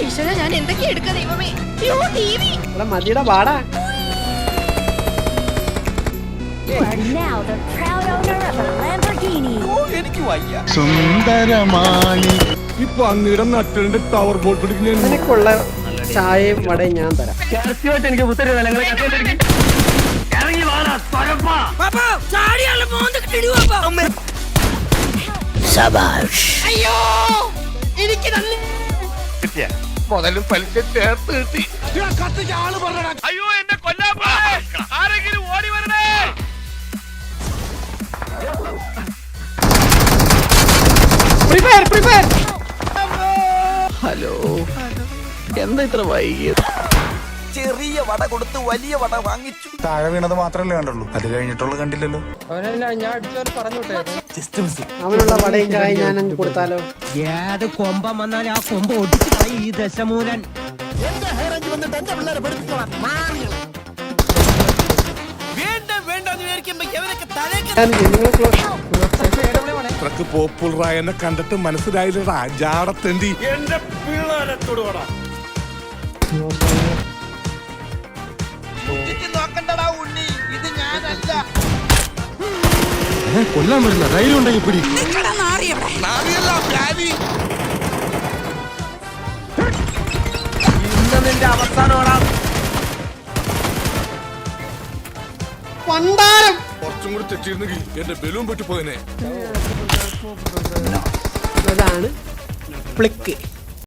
ഈശ്വര ഞാൻ എന്തൊക്കെയാ എടുക്കുക ദൈവമേ? അയ്യോ ടി വി മതിയുടെ പാടാ You are now the proud owner of a Lamborghini. സുന്ദരമായി ഇപ്പൊ അങ്ങയുടെ നട്ടലിന്റെ ടവർ ബോൾട്ട് പിടിക്കുന്ന നിനക്കുള്ള ചായയും വടയും ഞാൻ തരാം. അയ്യോ എനിക്ക് തന്നെ മുതലും പലിശ ചേർത്ത് കിട്ടി. അയ്യോ എന്നെ കൊല്ലാ. ആരെങ്കിലും ഓടി വരണേ. പ്രിപ്പയർ പ്രിപ്പയർ ചെറിയ വട കൊടുത്ത് വലിയ വട വാങ്ങിച്ചു. താഴെ വീണത് മാത്രമല്ലേ കണ്ടുള്ളൂ. അത് കഴിഞ്ഞിട്ടുള്ള കണ്ടില്ലല്ലോ. അവനുള്ള വടയും ഞാൻ അങ്ങ് കൊടുത്താലോ? ഏത് കൊമ്പം വന്നാൽ ആ കൊമ്പ് ഒടിച്ചു കളയും ഈ ദശമൂലൻ. വേണ്ട വേണ്ട എന്ന് വിചാരിക്കുമ്പോ എവരൊക്കെ പോപ്പുലറായ എന്നെ കണ്ടിട്ട് മനസ്സിലായില്ലടാ. ജാടത്തേണ്ടി എന്റെ പിള്ളേരത്തോട് വേടാ കൊല്ലാൻ വരുന്ന ധൈര്യം ഉണ്ടെങ്കിൽ പിടി. പണ്ടാരം. കുറച്ചും കൂടി തെറ്റിയിരുന്നെങ്കിൽ എന്റെ ബലൂൺ പൊട്ടി പോയനെ അതാണ് പ്ലിക്ക്.